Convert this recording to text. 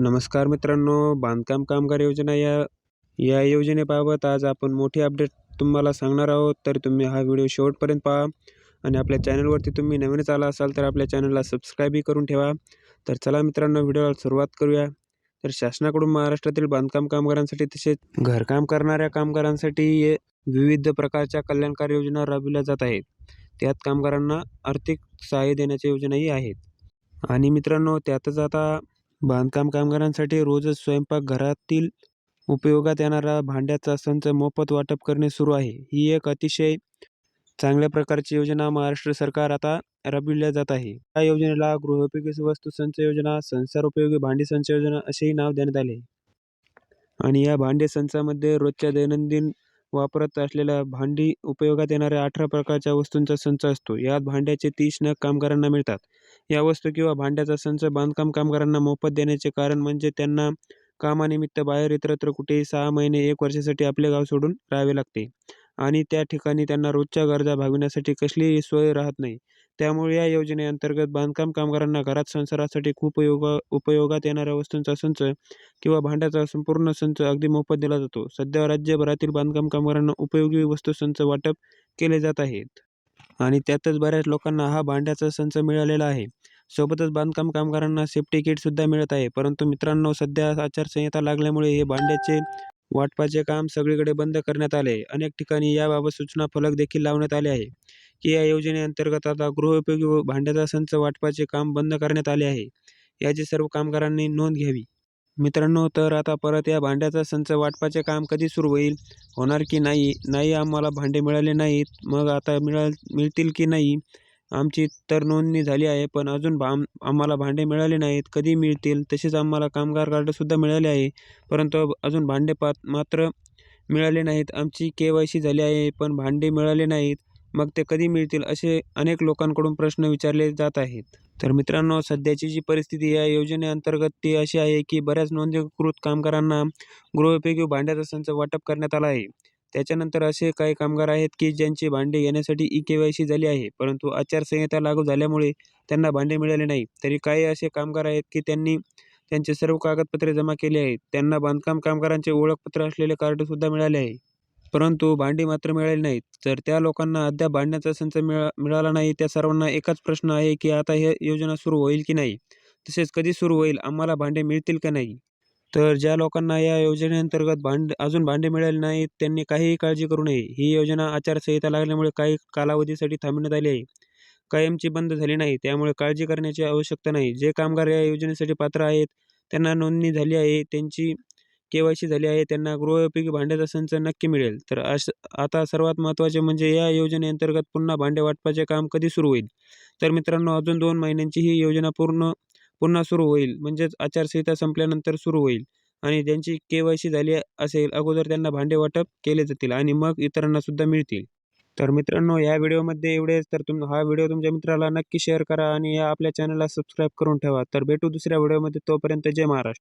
नमस्कार मित्रांनो बांधकाम कामगार योजना या या योजनेबाबत आज आपण मोठी अपडेट तुम्हाला सांगणार आहोत. तर तुम्ही हा व्हिडिओ शेवटपर्यंत पहा आणि आपल्या चॅनलवरती तुम्ही नवीनच आला असाल तर आपल्या चॅनलला सबस्क्राईबही करून ठेवा. तर चला मित्रांनो व्हिडिओला सुरुवात करूया. तर शासनाकडून महाराष्ट्रातील बांधकाम कामगारांसाठी तसेच घरकाम करणाऱ्या कामगारांसाठी विविध प्रकारच्या कल्याणकारी योजना राबविल्या जात आहेत. त्यात कामगारांना आर्थिक सहाय्य देण्याच्या योजनाही आहेत. आणि मित्रांनो त्यातच आता बांधकाम कामगारांसाठी रोजच स्वयंपाकघरातील उपयोगात येणारा भांड्याचा संच मोफत वाटप करणे सुरू आहे. ही एक अतिशय चांगल्या प्रकारची योजना महाराष्ट्र सरकार आता राबविल्या जात आहे. या योजनेला गृहोपयोगी वस्तू संच योजना संसार उपयोगी भांडी संच योजना असेही नाव देण्यात आले. आणि या भांडे संचामध्ये रोजच्या दैनंदिन वापरत असलेल्या भांडी उपयोगात येणाऱ्या अठरा प्रकारच्या वस्तूंचा संच असतो. यात भांड्याचे तीस नग कामगारांना मिळतात. या वस्तू किंवा भांड्याचा संच बांधकाम कामगारांना मोफत देण्याचे कारण म्हणजे त्यांना कामानिमित्त बाहेर इतरत्र कुठेही सहा महिने एक वर्षासाठी आपले गाव सोडून राहावे लागते. आणि त्या ठिकाणी त्यांना रोजच्या गरजा भागविण्यासाठी कसलीही सोय राहत नाही. त्यामुळे या योजनेअंतर्गत बांधकाम कामगारांना घरात संसारासाठी खूप उपयोग उपयोगात येणाऱ्या वस्तूंचा संच किंवा भांड्याचा संपूर्ण संच अगदी मोफत दिला जातो. सध्या राज्यभरातील बांधकाम कामगारांना उपयोगी वस्तू संच वाटप केले जात आहेत. आणि त्यातच बऱ्याच लोकांना हा भांड्याचा संच मिळालेला आहे. सोबतच बांधकाम कामगारांना सेफ्टी किटसुद्धा मिळत आहे. परंतु मित्रांनो सध्या आचारसंहिता लागल्यामुळे हे भांड्याचे वाटपाचे काम सगळीकडे बंद करण्यात आले. अनेक ठिकाणी याबाबत सूचना फलक देखील लावण्यात आले आहे. की या योजनेअंतर्गत आता गृहोपयोगी व भांड्याचा संच वाटपाचे काम बंद करण्यात आले आहे. याची सर्व कामगारांनी नोंद घ्यावी. मित्रांनो तर आता परत या भांड्याचा संच वाटपाचे काम कधी सुरू होईल? होणार की नाही? नाही आम्हाला भांडे मिळाले नाहीत. मग आता मिळा मिळतील की नाही? आमची तर नोंदणी झाली आहे पण अजून भाम आम्हाला भांडे मिळाले नाहीत. कधी मिळतील? तसेच आम्हाला कामगार कार्डसुद्धा मिळाले आहे परंतु अजून भांडे पात मात्र मिळाले नाहीत. आमची के वाय सी झाली आहे पण भांडे मिळाले नाहीत. मग ते कधी मिळतील असे अनेक लोकांकडून प्रश्न विचारले जात आहेत. तर मित्रांनो सध्याची जी परिस्थिती या योजनेअंतर्गत ती अशी आहे की बऱ्याच नोंदणीकृत कामगारांना गृहोपयोगी भांड्याचा संच वाटप करण्यात आला आहे. त्याच्यानंतर असे काही कामगार आहेत की ज्यांची भांडे घेण्यासाठी ई के वाय सी झाली आहे परंतु आचारसंहिता लागू झाल्यामुळे त्यांना भांडे मिळाले नाही. तरी काही असे कामगार आहेत की त्यांनी त्यांचे सर्व कागदपत्रे जमा केली आहेत. त्यांना बांधकाम कामगारांचे ओळखपत्र असलेले कार्डसुद्धा मिळाले आहे. परंतु भांडी मात्र मिळाली नाहीत. तर त्या लोकांना अद्याप भांडण्याचा संच मिळा मिळाला नाही. त्या सर्वांना एकच प्रश्न आहे की आता हे योजना सुरू होईल की नाही? तसेच कधी सुरू होईल? आम्हाला भांडे मिळतील का नाही? तर ज्या लोकांना या योजनेअंतर्गत भांड अजून भांडे मिळाले नाहीत त्यांनी काहीही काळजी करू नये. ही योजना आचारसंहिता लागल्यामुळे काही कालावधीसाठी थांबण्यात आली आहे. कायमची बंद झाली नाही त्यामुळे काळजी करण्याची आवश्यकता नाही. जे कामगार या योजनेसाठी पात्र आहेत त्यांना नोंदणी झाली आहे त्यांची के वाय सी झाली आहे त्यांना गृहोपयोगी भांड्याचा संच नक्की मिळेल. तर अश आता सर्वात महत्त्वाचे म्हणजे या योजनेअंतर्गत पुन्हा भांडे वाटपाचे काम कधी सुरू होईल? तर मित्रांनो अजून दोन महिन्यांची ही योजना पूर्ण पुन्हा सुरू होईल. म्हणजेच आचारसंहिता संपल्यानंतर सुरू होईल आणि ज्यांची के वाय सी झाली असेल अगोदर त्यांना भांडे वाटप केले जातील आणि मग इतरांनासुद्धा मिळतील. तर मित्रांनो या व्हिडिओमध्ये एवढेच. तर तुम हा व्हिडिओ तुमच्या मित्राला नक्की शेअर करा आणि या आपल्या चॅनलला सबस्क्राईब करून ठेवा. तर भेटू दुसऱ्या व्हिडिओमध्ये. तोपर्यंत जय महाराष्ट्र.